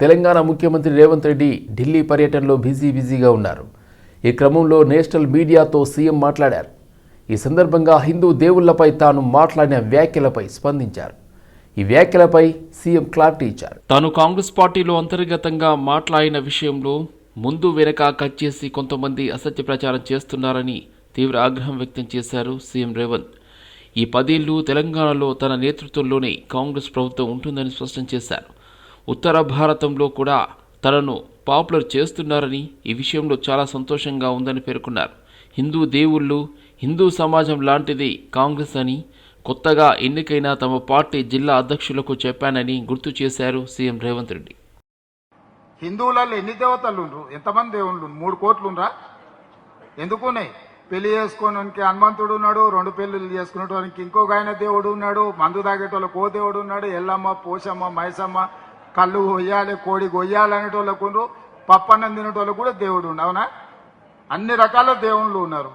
తెలంగాణ ముఖ్యమంత్రి రేవంత్ రెడ్డి ఢిల్లీ పర్యటనలో బిజీ బిజీగా ఉన్నారు. ఈ క్రమంలో నేషనల్ మీడియాతో సీఎం మాట్లాడారు. ఈ సందర్భంగా హిందూ దేవుళ్ళపై తాను మాట్లాడిన వ్యాఖ్యలపై స్పందించారు. ఈ వ్యాఖ్యలపై సీఎం క్లారిటీ ఇచ్చారు. తాను కాంగ్రెస్ పార్టీలో అంతర్గతంగా మాట్లాడిన విషయంలో ముందు వెనక కట్ చేసి కొంతమంది అసత్య ప్రచారం చేస్తున్నారని తీవ్ర ఆగ్రహం వ్యక్తం చేశారు సీఎం రేవంత్. ఈ పదేళ్ళు తెలంగాణలో తన నేతృత్వంలోనే కాంగ్రెస్ ప్రభుత్వం ఉంటుందని స్పష్టం చేశారు. ఉత్తర భారతంలో కూడా తనను పాపులర్ చేస్తున్నారని ఈ విషయంలో చాలా సంతోషంగా ఉందని పేర్కొన్నారు. హిందూ దేవుళ్ళు హిందూ సమాజం లాంటిది కాంగ్రెస్ అని కొత్తగా ఎన్నికైన తమ పార్టీ జిల్లా అధ్యక్షులకు చెప్పానని గుర్తు చేశారు సీఎం రేవంత్ రెడ్డి. హిందువులలో ఎన్ని దేవతలు ఎంతమంది దేవుళ్ళు మూడు కోట్లు ఉండ్రా? ఎందుకున్నాయి పెళ్ళి చేసుకోవడానికి హనుమంతుడు ఉన్నాడు రెండు పెళ్ళిళ్ళు చేసుకునేటోనికి ఇంకొక ఆయన దేవుడు ఉన్నాడు మందు తాగేటోళ్ళకి ఓ దేవుడు ఉన్నాడు ఎల్లమ్మ పోషమ్మ మైసమ్మ కళ్ళు కొయ్యాలి కోడి కొయ్యాలి అనేటోళ్ళకు ఉండ్రు పప్పన్నం తినేటోళ్ళకు కూడా దేవుడు ఉండు అవునా? అన్ని రకాల దేవుళ్ళు ఉన్నారు.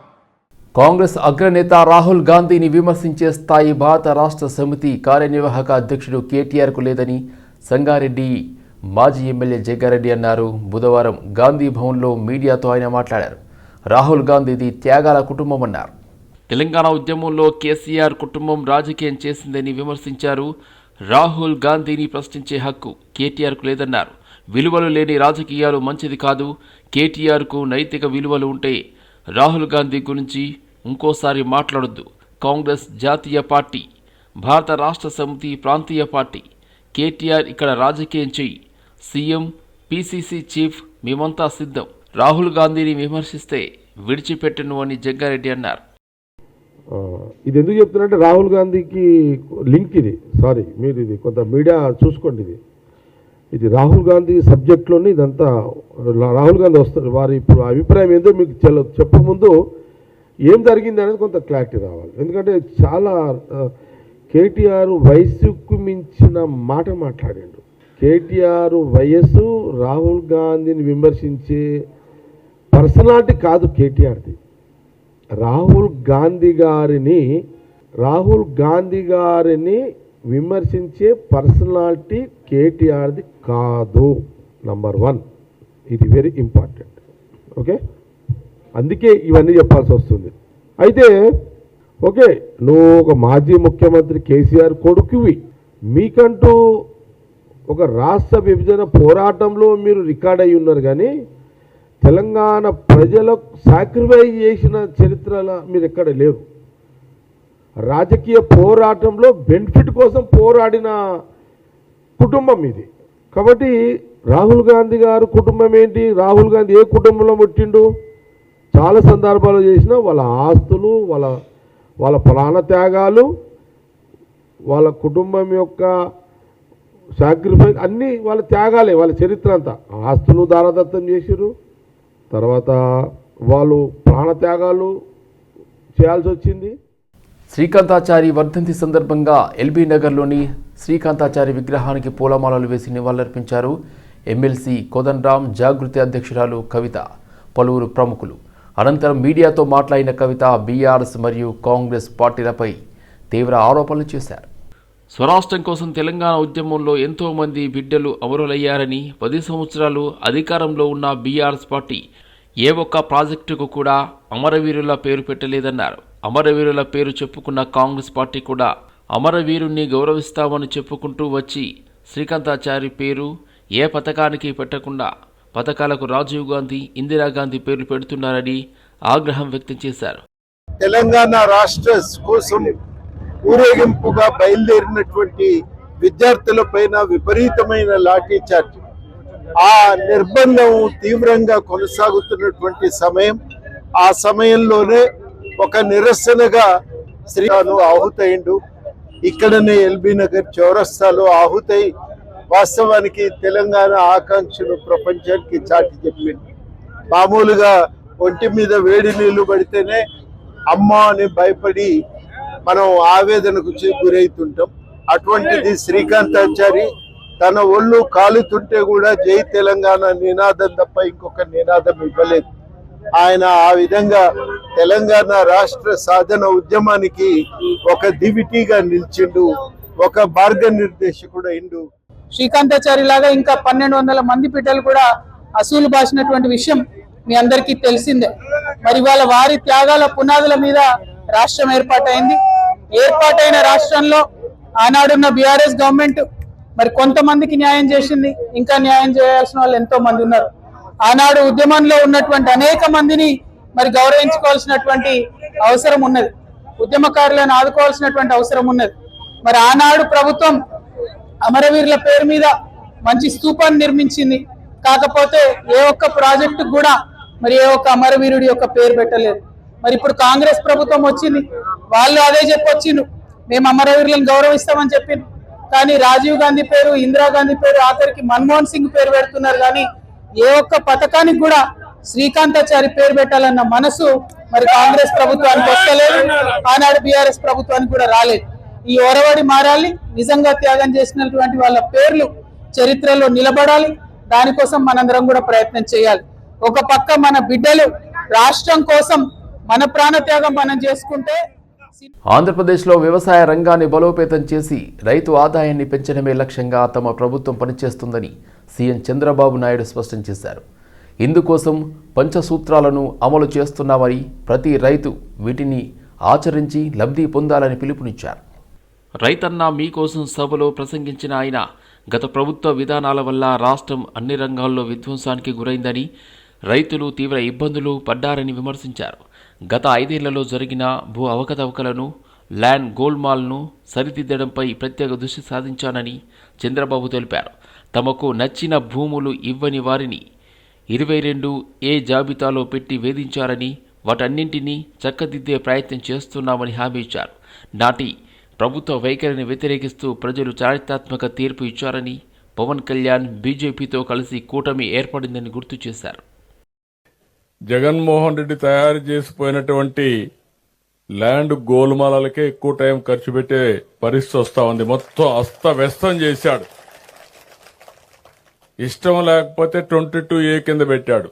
కాంగ్రెస్ అగ్రనేత రాహుల్ గాంధీని విమర్శించే స్థాయి భారత రాష్ట్ర సమితి కార్యనిర్వాహక అధ్యక్షుడు కేటీఆర్కు లేదని సంగారెడ్డి మాజీ ఎమ్మెల్యే జగ్గారెడ్డి అన్నారు. బుధవారం గాంధీ భవన్లో మీడియాతో ఆయన మాట్లాడారు. రాహుల్ గాంధీది త్యాగాల కుటుంబం అన్నారు. తెలంగాణ ఉద్యమంలో కేసీఆర్ కుటుంబం రాజకీయం చేసిందని విమర్శించారు. రాహుల్ గాంధీని ప్రశ్నించే హక్కు కేటీఆర్కు లేదన్నారు. విలువలు లేని రాజకీయాలు మంచిది కాదు. కేటీఆర్కు నైతిక విలువలు ఉంటే రాహుల్ గాంధీ గురించి ఇంకోసారి మాట్లాడొద్దు. కాంగ్రెస్ జాతీయ పార్టీ భారత రాష్ట్ర సమితి ప్రాంతీయ పార్టీ కేటీఆర్ ఇక్కడ రాజకీయం చెయ్యి. సీఎం పీసీసీ చీఫ్ మేమంతా సిద్ధం. రాహుల్ గాంధీని విమర్శిస్తే విడిచిపెట్టను అని జగ్గారెడ్డి అన్నారు. ఇది ఎందుకు చెప్తున్నట్టే రాహుల్ గాంధీకి లింక్ ఇది. సారీ మీరు ఇది కొంత మీడియా చూసుకోండి ఇది. ఇది రాహుల్ గాంధీ సబ్జెక్ట్లోనే ఇదంతా రాహుల్ గాంధీ వస్తారు వారి ఇప్పుడు అభిప్రాయం ఏందో మీకు చెల చెప్పకముందు ఏం జరిగింది అనేది కొంత క్లారిటీ రావాలి. ఎందుకంటే చాలా కేటీఆర్ వయసుకు మించిన మాట మాట్లాడాడు. కేటీఆర్ వయస్సు రాహుల్ గాంధీని విమర్శించే పర్సనాలిటీ కాదు కేటీఆర్ది. రాహుల్ గాంధీ గారిని రాహుల్ గాంధీ గారిని విమర్శించే పర్సనాలిటీ కేటీఆర్ది కాదు. నంబర్ వన్ ఇది వెరీ ఇంపార్టెంట్ ఓకే అందుకే ఇవన్నీ చెప్పాల్సి వస్తుంది. అయితే ఓకే నువ్వు ఒక మాజీ ముఖ్యమంత్రి కేసీఆర్ కొడుకువి. మీకంటూ ఒక రాష్ట్ర విభజన పోరాటంలో మీరు రికార్డ్ అయి ఉన్నారు కానీ తెలంగాణ ప్రజలకు సాక్రిఫైస్ చేసిన చరిత్రల మీరు ఎక్కడ లేరు. రాజకీయ పోరాటంలో బెనిఫిట్ కోసం పోరాడిన కుటుంబం ఇది. కాబట్టి రాహుల్ గాంధీ గారు కుటుంబం ఏంటి? రాహుల్ గాంధీ ఏ కుటుంబంలో పుట్టిండు? చాలా సందర్భాలు చేసిన వాళ్ళ ఆస్తులు వాళ్ళ వాళ్ళ ప్రాణ త్యాగాలు వాళ్ళ కుటుంబం యొక్క సాక్రిఫైస్ అన్నీ వాళ్ళ త్యాగాలే వాళ్ళ చరిత్ర అంతా. ఆస్తులు దారదత్తం చేసిరు తర్వాత వాళ్ళు ప్రాణత్యాగాలు చేయాల్సి వచ్చింది శ్రీకాంతాచారి వర్ధంతి సందర్భంగా ఎల్బీ నగర్లోని శ్రీకాంతాచారి విగ్రహానికి పూలమాలలు వేసి నివాళులర్పించారు ఎమ్మెల్సీ కోదండరాం జాగృతి అధ్యక్షురాలు కవిత పలువురు ప్రముఖులు. అనంతరం మీడియాతో మాట్లాడిన కవిత బీఆర్ఎస్ మరియు కాంగ్రెస్ పార్టీలపై తీవ్ర ఆరోపణలు చేశారు. స్వరాష్ట్రం కోసం తెలంగాణ ఉద్యమంలో ఎంతో మంది బిడ్డలు అమరులయ్యారని పది సంవత్సరాలు అధికారంలో ఉన్న బీఆర్ఎస్ పార్టీ ఏ ఒక్క ప్రాజెక్టుకు కూడా అమరవీరుల పేరు పెట్టలేదన్నారు. అమరవీరుల పేరు చెప్పుకున్న కాంగ్రెస్ పార్టీ కూడా అమరవీరుణ్ణి గౌరవిస్తామని చెప్పుకుంటూ వచ్చి శ్రీకాంతాచారి పేరు ఏ పథకానికి పెట్టకుండా పథకాలకు రాజీవ్ గాంధీ ఇందిరాగాంధీ పేర్లు పెడుతున్నారని ఆగ్రహం వ్యక్తం చేశారు. తెలంగాణ రాష్ట్ర కోసం ఊరేగింపుగా బయలుదేరినటువంటి విద్యార్థుల పైన విపరీతమైన లాఠీ చార్జ్. ఆ నిర్బంధం తీవ్రంగా కొనసాగుతున్నటువంటి సమయం ఆ సమయంలోనే ఒక నిరసనగా శ్రీరాను ఆహుతయిండు. ఇక్కడనే ఎల్బీ నగర్ చౌరస్తాలో ఆహుతై వాస్తవానికి తెలంగాణ ఆకాంక్షను ప్రపంచానికి చాటి చెప్పింది మామూలుగా ఒంటి మీద వేడి నీళ్ళు పడితేనే అమ్మ అని భయపడి మనం ఆవేదనకు గురవుతుంటాం. అటువంటిది శ్రీకాంతాచారి తన ఒళ్ళు కాలుతుంటే కూడా జై తెలంగాణ నినాదం తప్ప ఇంకొక నినాదం ఇవ్వలేదు. ఆయన ఆ విధంగా తెలంగాణ రాష్ట్ర సాధన ఉద్యమానికి ఒక దివిటీగా నిలిచిండు ఒక మార్గనిర్దేశకుడు అయిండు. శ్రీకాంతాచారి లాగా ఇంకా పన్నెండు వందల మంది బిడ్డలు కూడా అసూలు బాసినటువంటి విషయం మీ అందరికీ తెలిసిందే. మరి వాళ్ళ వారి త్యాగాల పునాదుల మీద రాష్ట్రం ఏర్పాటైంది. ఏర్పాటైన రాష్ట్రంలో ఆనాడున్న బీఆర్ఎస్ గవర్నమెంట్ మరి కొంతమందికి న్యాయం చేసింది ఇంకా న్యాయం చేయాల్సిన వాళ్ళు ఎంతో మంది ఉన్నారు. ఆనాడు ఉద్యమంలో ఉన్నటువంటి అనేక మందిని మరి గౌరవించుకోవాల్సినటువంటి అవసరం ఉన్నది. ఉద్యమకారులను ఆదుకోవాల్సినటువంటి అవసరం ఉన్నది. మరి ఆనాడు ప్రభుత్వం అమరవీరుల పేరు మీద మంచి స్తూపాన్ని నిర్మించింది. కాకపోతే ఏ ఒక్క ప్రాజెక్టు కూడా మరి ఏ ఒక్క అమరవీరుడి యొక్క పేరు పెట్టలేదు. మరి ఇప్పుడు కాంగ్రెస్ ప్రభుత్వం వచ్చింది. వాళ్ళు అదే చెప్పొచ్చిండు మేము అమరవీరులను గౌరవిస్తామని చెప్పింది కానీ రాజీవ్ గాంధీ పేరు ఇందిరాగాంధీ పేరు ఆఖరికి మన్మోహన్ సింగ్ పేరు పెడుతున్నారు కానీ ఏ ఒక్క పథకానికి కూడా శ్రీకాంతాచారి పేరు పెట్టాలన్న మనసు మరి కాంగ్రెస్ ప్రభుత్వానికి వస్తలేదు. ఆనాడు బీఆర్ఎస్ ప్రభుత్వానికి కూడా రాలేదు. ఈ ఒరవడి మారాలి నిజంగా త్యాగం చేసినటువంటి వాళ్ళ పేర్లు చరిత్రలో నిలబడాలి. దానికోసం మనందరం కూడా ప్రయత్నం చేయాలి. ఒక పక్క మన బిడ్డలు రాష్ట్రం కోసం మన ప్రాణ త్యాగం మనం చేసుకుంటే ఆంధ్రప్రదేశ్లో వ్యవసాయ రంగాన్ని బలోపేతం చేసి రైతు ఆదాయాన్ని పెంచడమే లక్ష్యంగా తమ ప్రభుత్వం పనిచేస్తుందని సీఎం చంద్రబాబు నాయుడు స్పష్టం చేశారు. ఇందుకోసం పంచసూత్రాలను అమలు చేస్తున్నామని ప్రతి రైతు వీటిని ఆచరించి లబ్ధి పొందాలని పిలుపునిచ్చారు. రైతన్న మీకోసం సభలో ప్రసంగించిన ఆయన గత ప్రభుత్వ విధానాల వల్ల రాష్ట్రం అన్ని రంగాల్లో విధ్వంసానికి గురైందని రైతులు తీవ్ర ఇబ్బందులు పడ్డారని విమర్శించారు. గత ఐదేళ్ళలో జరిగిన భూ అవకతవకలను ల్యాండ్ గోల్మాల్ను సరిదిద్దడంపై ప్రత్యేక దృష్టి సాధించానని చంద్రబాబు తెలిపారు. తమకు నచ్చిన భూములు ఇవ్వని వారిని ఇరవై రెండు ఏ జాబితాలో పెట్టి వేధించారని వాటన్నింటినీ చక్కదిద్దే ప్రయత్నం చేస్తున్నామని హామీ ఇచ్చారు. నాటి ప్రభుత్వ వైఖరిని వ్యతిరేకిస్తూ ప్రజలు చారిత్రాత్మక తీర్పు ఇచ్చారని పవన్ కళ్యాణ్ బీజేపీతో కలిసి కూటమి ఏర్పడిందని గుర్తు చేశారు. జగన్మోహన్ రెడ్డి తయారు చేసిపోయినటువంటి ల్యాండ్ గోల్మాలకే ఎక్కువ టైం ఖర్చు పెట్టే పరిస్థితి వస్తా ఉంది. మొత్తం అస్తవ్యస్తం చేశాడు. ఇష్టం లేకపోతే ట్వంటీ టూ ఏ కింద పెట్టాడు.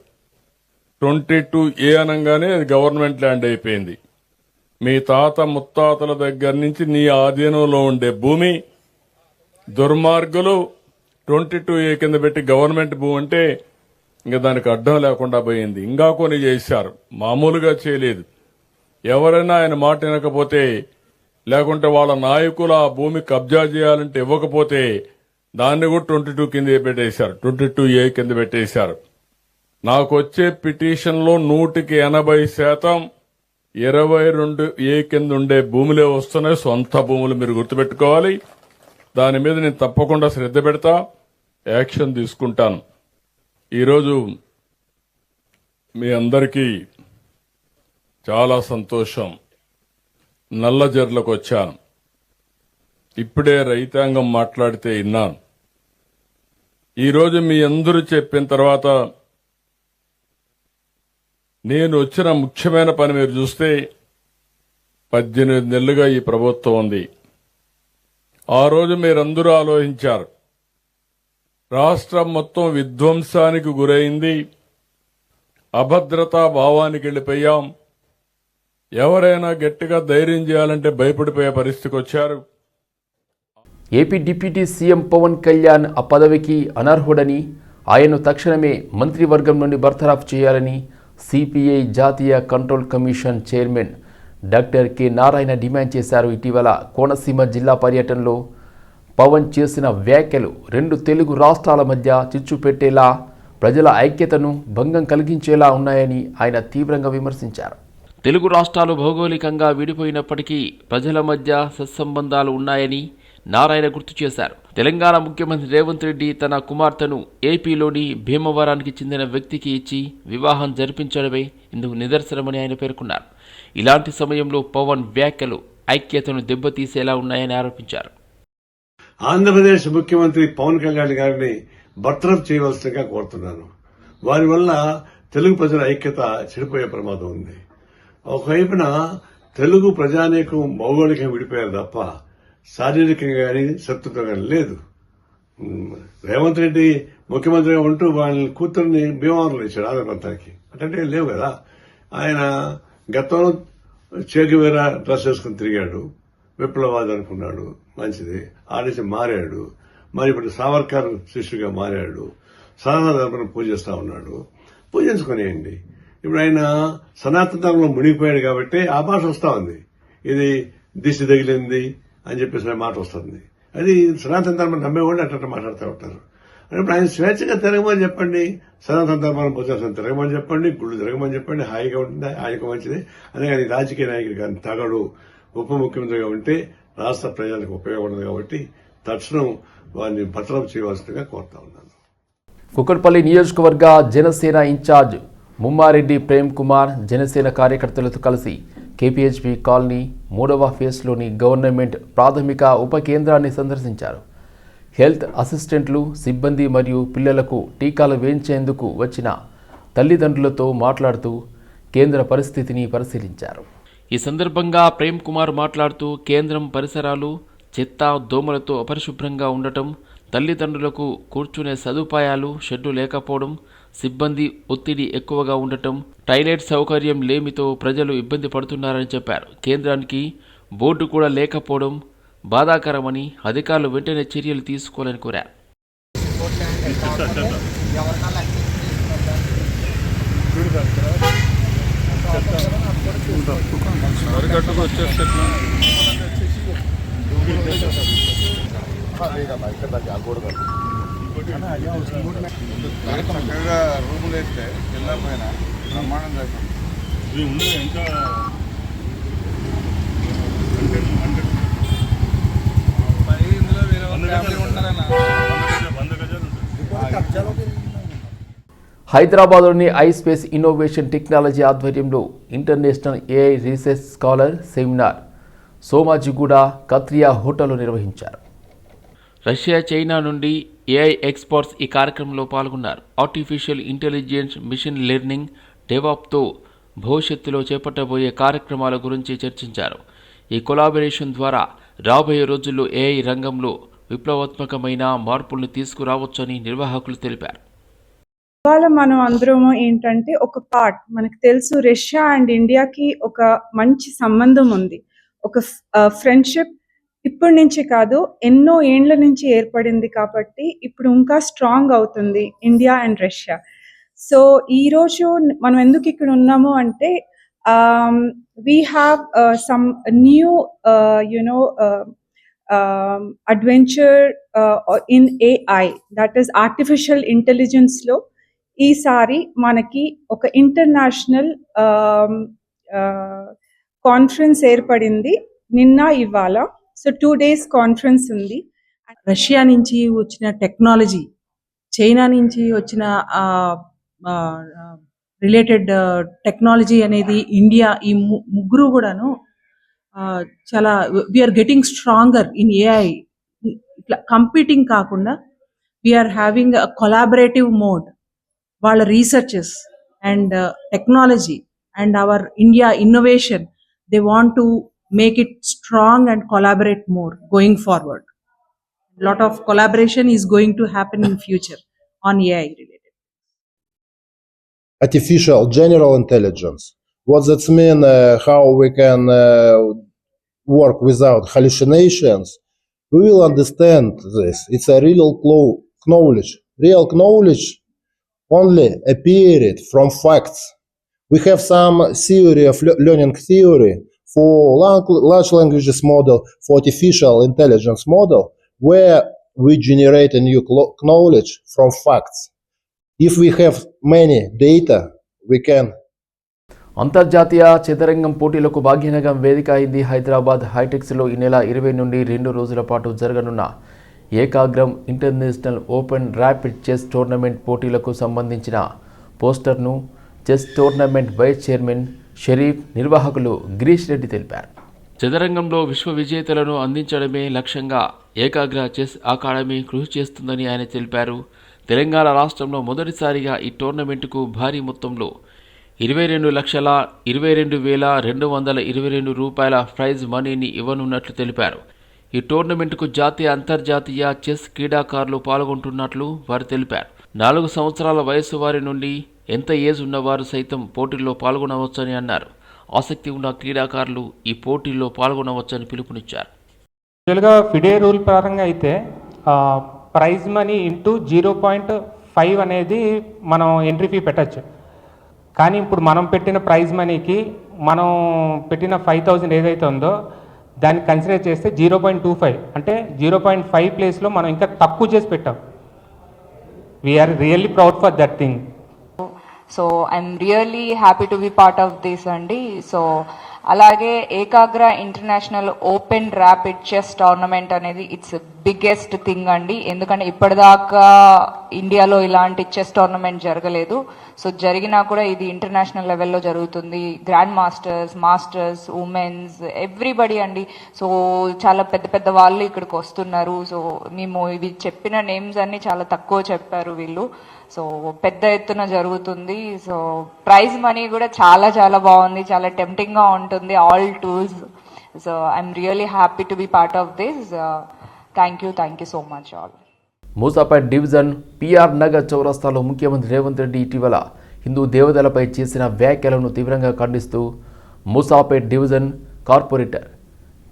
ట్వంటీ టూ ఏ అనగానే అది గవర్నమెంట్ ల్యాండ్ అయిపోయింది. మీ తాత ముత్తాతల దగ్గర నుంచి నీ ఆధీనంలో ఉండే భూమి దుర్మార్గులు ట్వంటీ టూ ఏ కింద పెట్టి గవర్నమెంట్ భూమి అంటే ఇంకా దానికి అడ్డం లేకుండా పోయింది. ఇంకా కొన్ని చేశారు. మామూలుగా చేయలేదు. ఎవరైనా ఆయన మాట వినకపోతే లేకుంటే వాళ్ళ నాయకులు ఆ భూమి కబ్జా చేయాలంటే ఇవ్వకపోతే దాన్ని కూడా ట్వంటీ టూ కింద పెట్టేశారు. ట్వంటీ టూ ఏ కింద పెట్టేశారు. నాకు వచ్చే పిటిషన్లో నూటికి ఎనభై శాతం ఇరవై రెండు ఏ కింద ఉండే భూములే వస్తున్నాయి. సొంత భూములు మీరు గుర్తుపెట్టుకోవాలి. దాని మీద నేను తప్పకుండా శ్రద్ధ పెడతా. యాక్షన్ తీసుకుంటాను. ఈరోజు మీ అందరికీ చాలా సంతోషం. నల్లజర్లకు వచ్చాను. ఇప్పుడే రైతాంగం మాట్లాడితే విన్నాను. ఈరోజు మీ అందరూ చెప్పిన తర్వాత నేను వచ్చిన ముఖ్యమైన పని మీరు చూస్తే పద్దెనిమిది నెలలుగా ఈ ప్రభుత్వం ఉంది. ఆ రోజు మీరందరూ ఆలోచించారు. రాష్ట్రం మొత్తం విధ్వంసానికి గురైంది. అభద్రతా భావానికి వెళ్ళిపోయాం. ఎవరైనా గట్టిగా ధైర్యం చేయాలంటే భయపడిపోయే పరిస్థితికి వచ్చారు. AP deputy CM Pawan Kalyan ఆ పదవికి అనర్హుడని ఆయన్ను తక్షణమే మంత్రివర్గం నుండి బర్తరాఫ్ చేయాలని సిపిఐ జాతీయ control commission chairman doctor K Narayana demand చేశారు. ఇటీవల కోనసీమ జిల్లా పర్యటనలో పవన్ చేసిన వ్యాఖ్యలు రెండు తెలుగు రాష్ట్రాల మధ్య చిచ్చు పెట్టేలా ప్రజల ఐక్యతను భంగం కలిగించేలా ఉన్నాయని ఆయన తీవ్రంగా విమర్శించారు. తెలుగు రాష్ట్రాలు భౌగోళికంగా విడిపోయినప్పటికీ ప్రజల మధ్య సత్సంబంధాలు ఉన్నాయని నారాయణ గుర్తు చేశారు. తెలంగాణ ముఖ్యమంత్రి రేవంత్ రెడ్డి తన కుమార్తెను ఏపీలోని భీమవరానికి చెందిన వ్యక్తికి ఇచ్చి వివాహం జరిపించడమే ఇందుకు నిదర్శనమని ఆయన పేర్కొన్నారు. ఇలాంటి సమయంలో పవన్ వ్యాఖ్యలు ఐక్యతను దెబ్బతీసేలా ఉన్నాయని ఆరోపించారు. ఆంధ్రప్రదేశ్ ముఖ్యమంత్రి పవన్ కళ్యాణ్ గారిని బర్తరఫ్ చేయవలసిందిగా కోరుతున్నాను. వారి వల్ల తెలుగు ప్రజల ఐక్యత చెడిపోయే ప్రమాదం ఉంది. ఒకవైపున తెలుగు ప్రజానీకం భౌగోళికంగా విడిపోయారు తప్ప శారీరకంగా కానీ శత్రుత్వం కానీ లేదు. రేవంత్ రెడ్డి ముఖ్యమంత్రిగా ఉంటూ వాళ్ళ కూతుర్ని భీమవరంలో ఇచ్చాడు ఆంధ్ర ప్రాంతానికి. అంటే లేవు కదా. ఆయన గతంలో చేకివేర డ్రెస్ వేసుకుని తిరిగాడు. విప్లవాది అనుకున్నాడు మంచిది. ఆ నుంచి మారాడు. మరి ఇప్పుడు సావర్కర్ శిష్యుగా మారాడు. సనాతన ధర్మం పూజిస్తా ఉన్నాడు. పూజించుకునేయండి. ఇప్పుడు ఆయన సనాతన ధర్మంలో మునిగిపోయాడు కాబట్టి ఆ భాష వస్తా ఉంది. ఇది దిష్టి తగిలింది అని చెప్పేసి మాట వస్తుంది. అది సనాతన ధర్మం నమ్మేవాళ్ళు అట్లా మాట్లాడుతూ ఉంటారు. ఇప్పుడు ఆయన స్వేచ్ఛగా తిరగమని చెప్పండి. సనాతన ధర్మాన్ని పూజాల్సిన తిరగమని చెప్పండి. గుళ్ళు తిరగమని చెప్పండి. హాయిగా ఉంటుంది? ఆయనకు మంచిది. అందుకని రాజకీయ నాయకుడు కానీ తగడు. ఉప ముఖ్యమంత్రిగా ఉంటే రాష్ట్ర ప్రజలకు ఉపయోగపడదు కాబట్టి తక్షణం వారిని భద్రం చేయవలసిందిగా కోరుతా ఉన్నాను. కుక్కట్పల్లి నియోజకవర్గ జనసేన ఇన్ఛార్జ్ ముమ్మారెడ్డి ప్రేమ్ కుమార్ జనసేన కార్యకర్తలతో కలిసి కేపీహెచ్పి కాలనీ మూడవ ఫేజ్లోని గవర్నమెంట్ ప్రాథమిక ఉప కేంద్రాన్ని సందర్శించారు. హెల్త్ అసిస్టెంట్లు సిబ్బంది మరియు పిల్లలకు టీకాలు వేయించేందుకు వచ్చిన తల్లిదండ్రులతో మాట్లాడుతూ కేంద్ర పరిస్థితిని పరిశీలించారు. ఈ సందర్భంగా ప్రేమ్ కుమార్ మాట్లాడుతూ కేంద్రం పరిసరాలు చెత్త దోమలతో అపరిశుభ్రంగా ఉండటం తల్లిదండ్రులకు కూర్చునే సదుపాయాలు షెడ్డు లేకపోవడం సిబ్బంది ఒత్తిడి ఎక్కువగా ఉండటం టాయిలెట్ సౌకర్యం లేమితో ప్రజలు ఇబ్బంది పడుతున్నారని చెప్పారు. కేంద్రానికి బోర్డు కూడా లేకపోవడం బాధాకరమని అధికారులు వెంటనే చర్యలు తీసుకోవాలని కోరారు. చక్కగా రూములు వేస్తే పిల్లలపైన ప్రమాణం జరిగింది మరి ఇందులో వేరే ఒక ఫ్యామిలీ ఉంటారన్న హైదరాబాద్లోని ఐస్పేస్ ఇన్నోవేషన్ టెక్నాలజీ ఆధ్వర్యంలో international AI research scholar seminar Somajiguda Katriya హోటల్లో నిర్వహించారు. రష్యా చైనా నుండి ఏఐ ఎక్స్పర్ట్స్ ఈ కార్యక్రమంలో పాల్గొన్నారు. ఆర్టిఫిషియల్ ఇంటెలిజెన్స్ మిషన్ లెర్నింగ్ డెవాప్తో భవిష్యత్తులో చేపట్టబోయే కార్యక్రమాల గురించి చర్చించారు. ఈ కొలాబరేషన్ ద్వారా రాబోయే రోజుల్లో ఏఐ రంగంలో విప్లవాత్మకమైన మార్పులను తీసుకురావచ్చని నిర్వాహకులు తెలిపారు. ఇవాళ మనం అందరము ఏంటంటే ఒక పార్ట్ మనకు తెలుసు రష్యా అండ్ ఇండియాకి ఒక మంచి సంబంధం ఉంది. ఒక ఫ్రెండ్షిప్ ఇప్పటి నుంచి కాదు ఎన్నో ఏండ్ల నుంచి ఏర్పడింది కాబట్టి ఇప్పుడు ఇంకా స్ట్రాంగ్ అవుతుంది ఇండియా అండ్ రష్యా. సో ఈ రోజు మనం ఎందుకు ఇక్కడ ఉన్నాము అంటే we have some new you know adventure in AI that is artificial ఇంటెలిజెన్స్లో ఈసారి మనకి ఒక ఇంటర్నేషనల్ కాన్ఫరెన్స్ ఏర్పడింది నిన్న ఇవాళ. సో టూ డేస్ కాన్ఫరెన్స్ ఉంది. రష్యా నుంచి వచ్చిన టెక్నాలజీ చైనా నుంచి వచ్చిన రిలేటెడ్ టెక్నాలజీ అనేది ఇండియా ఈ ముగ్గురు కూడాను ఆ, చాలా we're getting stronger in AI. ఇట్లా కంపీటింగ్ కాకుండా we're having collaborative mode. వాళ్ళ researches and technology and our India innovation they want to make it strong and collaborate more going forward lot of collaboration is going to happen in future on AI related. artificial general intelligence. What that mean? Uh, how we can uh, work without hallucinations? We will understand this. It's a real clo- knowledge. Real knowledge only appeared from facts. We have some theory of le- learning theory for lang- large languages model, for artificial intelligence model, where we generate a new knowledge from facts. If we have many data, we can అంతర్జాతీయ చదరంగం పోటీలకు భాగ్యనగరం వేదిక అయింది హైదరాబాద్ హైటెక్స్లో ఈ నెల ఇరవై నుండి రెండు రోజుల పాటు జరగనున్న Ekagram international open rapid chess tournament పోటీలకు సంబంధించిన పోస్టర్ను chess tournament vice chairman Sharif నిర్వాహకులు గిరీష్ రెడ్డి తెలిపారు. చదరంగంలో విశ్వ విజేతలను అందించడమే లక్ష్యంగా ఏకాగ్ర చెస్ అకాడమీ కృషి చేస్తుందని ఆయన తెలిపారు. తెలంగాణ రాష్ట్రంలో మొదటిసారిగా ఈ టోర్నమెంటుకు భారీ మొత్తంలో ఇరవై రెండు లక్షల ఇరవై రెండు వేల రెండు వందల ఇరవై రెండు రూపాయల ప్రైజ్ మనీని ఇవ్వనున్నట్లు తెలిపారు. ఈ టోర్నమెంటుకు జాతీయ అంతర్జాతీయ చెస్ క్రీడాకారులు పాల్గొంటున్నట్లు వారు తెలిపారు. నాలుగు సంవత్సరాల వయసు వారి నుండి ఎంత ఏజ్ ఉన్నవారు సైతం పోటీల్లో పాల్గొనవచ్చని అన్నారు. ఆసక్తి ఉన్న క్రీడాకారులు ఈ పోటీల్లో పాల్గొనవచ్చని పిలుపునిచ్చారు. యాక్చువల్గా ఫిడే రూల్ ప్రకారంగా అయితే prize money into zero point five అనేది మనం ఎంట్రీ ఫీ పెట్టచ్చు. కానీ ఇప్పుడు మనం పెట్టిన ప్రైజ్ మనీకి మనం పెట్టిన ఫైవ్ థౌజండ్ ఏదైతే ఉందో దాన్ని కన్సిడర్ చేస్తే జీరో పాయింట్ టూ ఫైవ్ అంటే జీరో పాయింట్ ఫైవ్ ప్లేస్లో మనం ఇంకా తక్కువ చేసి పెట్టాం. We're really proud for that thing so I'm really happy to be part of this అండి సో అలాగే Ekagra international open rapid chess tournament అనేది ఇట్స్ బిగ్గెస్ట్ థింగ్ అండి. ఎందుకంటే ఇప్పటిదాకా ఇండియాలో ఇలాంటి చెస్ టోర్నమెంట్ జరగలేదు. సో జరిగినా కూడా ఇది ఇంటర్నేషనల్ లెవెల్లో జరుగుతుంది. Grand masters masters women's everybody అండి. సో చాలా పెద్ద పెద్ద వాళ్ళు ఇక్కడికి వస్తున్నారు. సో మేము ఇవి చెప్పిన నేమ్స్ అన్ని చాలా తక్కువ చెప్పారు వీళ్ళు. సో పెద్ద ఎత్తున జరుగుతుంది. సో ప్రైజ్ మనీ కూడా చాలా చాలా బాగుంది. చాలా టెంప్టింగ్గా ఉంటుంది all tools. So I'm really happy to be part of this. Thank you thank you so much all. Moosapet division PR Nagar చౌరస్తాలో ముఖ్యమంత్రి రేవంత్ రెడ్డి ఇటీవల హిందూ దేవతలపై చేసిన వ్యాఖ్యలను తీవ్రంగా ఖండిస్తూ మూసాపేట్ డివిజన్ కార్పొరేటర్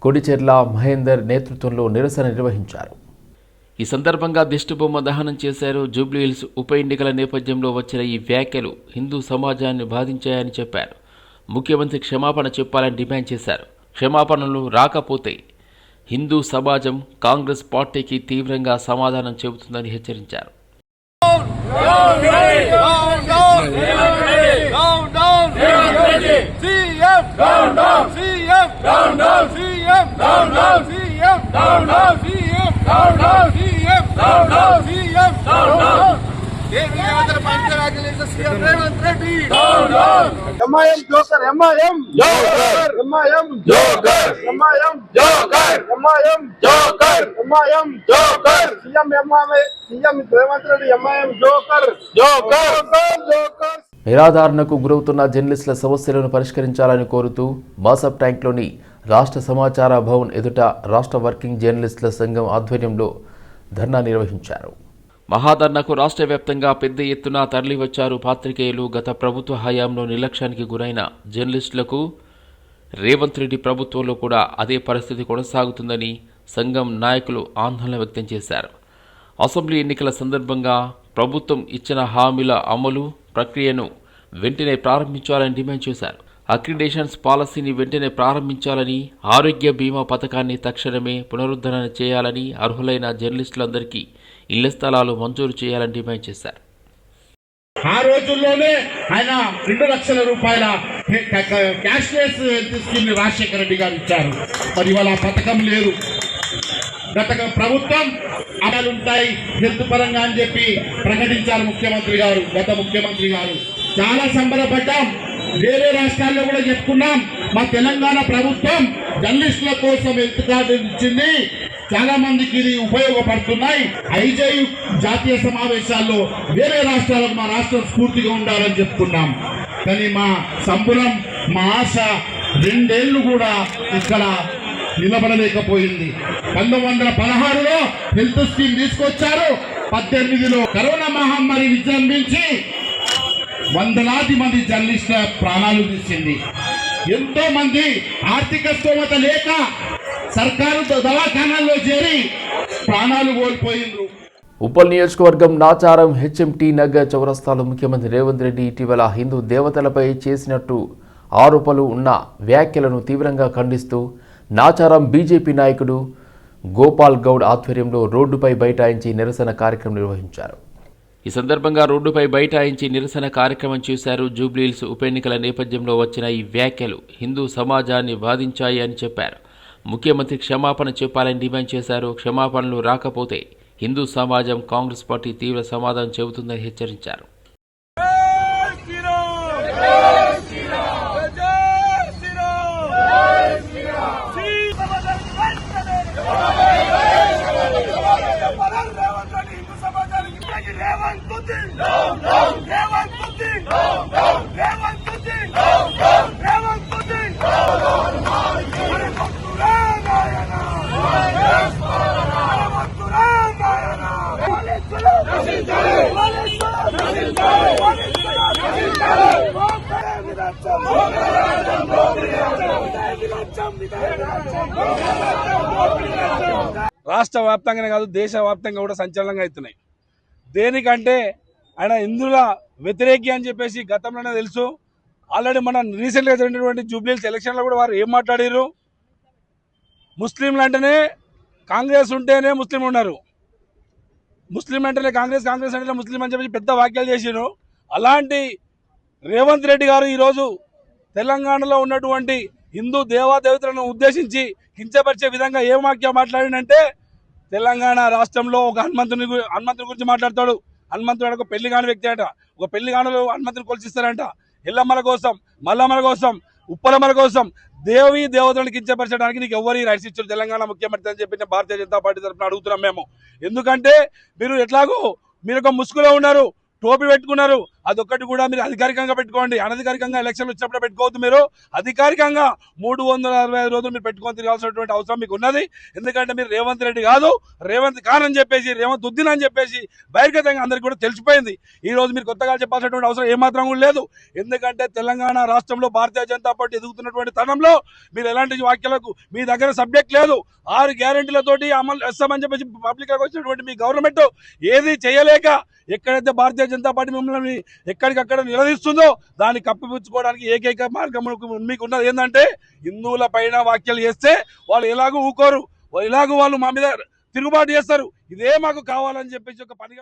కొడిచెర్ల మహేందర్ నేతృత్వంలో నిరసన నిర్వహించారు. ఈ సందర్భంగా దిష్టిబొమ్మ దహనం చేశారు జూబ్లీహిల్స్ ఉప ఎన్నికల నేపథ్యంలో వచ్చిన ఈ వ్యాఖ్యలు హిందూ సమాజాన్ని బాధించాయని చెప్పారు ముఖ్యమంత్రి క్షమాపణ చెప్పాలని డిమాండ్ చేశారు క్షమాపణలు రాకపోతే హిందూ సమాజం కాంగ్రెస్ పార్టీకి తీవ్రంగా సమాధానం చెబుతుందని హెచ్చరించారు MIM joker MIM joker MIM joker MIM joker MIM joker MIM joker CM MI CM Revanth Reddy MIM joker joker joker నిరాధారణకు గురవుతున్న జర్నలిస్టుల సమస్యలను పరిష్కరించాలని కోరుతూ బాసప్ ట్యాంక్లోని రాష్ట్ర సమాచార భవన్ ఎదుట రాష్ట్ర వర్కింగ్ జర్నలిస్టుల సంఘం ఆధ్వర్యంలో ధర్నా నిర్వహించారు. మహాధర్నకు రాష్ట్ర వ్యాప్తంగా పెద్ద ఎత్తున తరలివచ్చారు పాత్రికేయులు గత ప్రభుత్వ హయాంలో నిర్లక్ష్యానికి గురైన జర్నలిస్టులకు. రేవంత్ రెడ్డి ప్రభుత్వంలో కూడా అదే పరిస్థితి కొనసాగుతుందని సంఘం నాయకులు ఆందోళన వ్యక్తం చేశారు. అసెంబ్లీ ఎన్నికల సందర్భంగా ప్రభుత్వం ఇచ్చిన హామీల అమలు ప్రక్రియను వెంటనే ప్రారంభించాలని డిమాండ్ చేశారు. అక్రిడేషన్స్ పాలసీని వెంటనే ప్రారంభించాలని ఆరోగ్య బీమా పథకాన్ని తక్షణమే పునరుద్ధరణ చేయాలని అర్హులైన జర్నలిస్టులందరికీ ఇళ్ళ స్థలాలు మంజూరు చేయాలని డిమాండ్ చేశారు. ఆ రోజుల్లోనే ఆయన రెండు లక్షల రూపాయల క్యాష్లెస్ హెల్త్ స్కీమ్ రాజశేఖర రెడ్డి గారు ఇచ్చారు. మరి ఇవాళ ఆ పథకం లేదు. గత ప్రభుత్వం అమలు ఉంటాయి హెల్త్ పరంగా అని చెప్పి ప్రకటించారు ముఖ్యమంత్రి గారు గత ముఖ్యమంత్రి గారు. చాలా సంబరపడ్డాం. వేరే రాష్ట్రాల్లో కూడా చెప్పుకున్నాం. మా తెలంగాణ ప్రభుత్వం జర్నలిస్టుల కోసం హెల్త్ కార్డు ఇచ్చింది. చాలా మందికి ఇది ఉపయోగపడుతున్నాయి. ఐజై జాతీయ సమావేశాల్లో వేరే రాష్ట్రాలకు మా రాష్ట్రం స్ఫూర్తిగా ఉండాలని చెప్తున్నాం. కానీ మా సంబురం మా ఆశ రెండేళ్ళు కూడా ఇక్కడ నిలబడలేకపోయింది. పంతొమ్మిది వందల పదహారులో హెల్త్ స్కీమ్ తీసుకొచ్చారు. పద్దెనిమిదిలో కరోనా మహమ్మారి విజృంభించి వందలాది మంది జర్నలిస్టుల ప్రాణాలు తీసింది. ఎంతో మంది ఆర్థిక స్తోమత లేక సర్కారు దవాఖానాల్లో చేరి ప్రాణాలు కోల్పోయిండ్రు. ఉప్పల్ నియోజకవర్గం నాచారం హెచ్ఎంటీ నగర్ చౌరస్తాలో ముఖ్యమంత్రి రేవంత్ రెడ్డి ఇటీవల హిందూ దేవతలపై చేసినట్టు ఆరోపణలు ఉన్న వ్యాఖ్యలను తీవ్రంగా ఖండిస్తూ నాచారం బీజేపీ నాయకుడు గోపాల్ గౌడ్ ఆధ్వర్యంలో రోడ్డుపై బైఠాయించి నిరసన కార్యక్రమం నిర్వహించారు. ఈ సందర్భంగా రోడ్డుపై బైఠాయించి నిరసన కార్యక్రమం చేశారు జూబ్లీహిల్స్ ఉప ఎన్నికల నేపథ్యంలో వచ్చిన ఈ వ్యాఖ్యలు హిందూ సమాజాన్ని బాధించాయి అని చెప్పారు. ముఖ్యమంత్రి క్షమాపణ చెప్పాలని డిమాండ్ చేశారు క్షమాపణలు రాకపోతే హిందూ సమాజం కాంగ్రెస్ పార్టీ తీవ్ర సమాధానం చెబుతుందని హెచ్చరించారు రాష్ట్ర వ్యాప్తంగానే కాదు దేశవ్యాప్తంగా కూడా సంచలనంగా అవుతున్నాయి. దేనికంటే ఆయన హిందువుల వ్యతిరేకి అని చెప్పేసి గతంలోనే తెలుసు. ఆల్రెడీ మన రీసెంట్గా జరిగినటువంటి జూబ్లీస్ ఎలక్షన్లో కూడా వారు ఏం మాట్లాడారు ముస్లింలు అంటేనే కాంగ్రెస్ ఉంటేనే ముస్లింలు ఉన్నారు. ముస్లిం అంటేనే కాంగ్రెస్ కాంగ్రెస్ అంటేనే ముస్లిం అని చెప్పి పెద్ద వ్యాఖ్యలు చేశారు అలాంటి రేవంత్ రెడ్డి గారు ఈరోజు తెలంగాణలో ఉన్నటువంటి హిందూ దేవాదేవతలను ఉద్దేశించి కించపరిచే విధంగా ఏ వాక్యం మాట్లాడినంటే తెలంగాణ రాష్ట్రంలో ఒక హనుమంతుని హనుమంతుని గురించి మాట్లాడతాడు. హనుమంతుడు ఒక పెళ్ళి కాని వ్యక్తి అట. ఒక పెళ్ళి కానులు హనుమంతుని కొలిచిస్తారంట. ఎల్లమ్మల కోసం మల్లమ్మల కోసం ఉప్పలమ్మల కోసం దేవి దేవతలను కించపరచడానికి నీకు ఎవరి రైట్స్ ఇచ్చారు? తెలంగాణ ముఖ్యమంత్రి అని చెప్పి భారతీయ జనతా పార్టీ తరఫున అడుగుతున్నాం మేము. ఎందుకంటే మీరు ఎట్లాగో మీరు ఒక ముసుగులో ఉన్నారు టోపీ పెట్టుకున్నారు అదొక్కటి కూడా మీరు అధికారికంగా పెట్టుకోండి. అనధికారికంగా ఎలక్షన్లు వచ్చినప్పుడు పెట్టుకోవద్దు మీరు. అధికారికంగా మూడు వందల అరవై ఐదు రోజులు మీరు పెట్టుకొని తిరగాల్సినటువంటి అవసరం మీకు ఉన్నది. ఎందుకంటే మీరు రేవంత్ రెడ్డి కాదు. రేవంత్ కానని చెప్పేసి రేవంత్ ఉద్దీన్ అని చెప్పేసి బహిర్గతంగా అందరికీ కూడా తెలిసిపోయింది. ఈ రోజు మీరు కొత్తగా చెప్పాల్సినటువంటి అవసరం ఏమాత్రం కూడా లేదు. ఎందుకంటే తెలంగాణ రాష్ట్రంలో భారతీయ జనతా పార్టీ ఎదుగుతున్నటువంటి తరుణంలో మీరు ఎలాంటి వ్యాఖ్యలకు మీ దగ్గర సబ్జెక్ట్ లేదు. ఆరు గ్యారెంటీలతోటి అమలు చేస్తామని చెప్పేసి పబ్లిక్ వచ్చినటువంటి మీ గవర్నమెంట్ ఏది చేయలేక ఎక్కడైతే భారతీయ జనతా పార్టీ మిమ్మల్ని ఎక్కడికక్కడ నిలదీస్తుందో దాన్ని కప్పిపుచ్చుకోవడానికి ఏకైక మార్గం మీకు ఉన్నది ఏంటంటే హిందువుల పైన వ్యాఖ్యలు చేస్తే వాళ్ళు ఎలాగో ఊకోరు ఎలాగో వాళ్ళు మా మీద తిరుగుబాటు చేస్తారు. ఇదే మాకు కావాలని చెప్పేసి ఒక పనిగా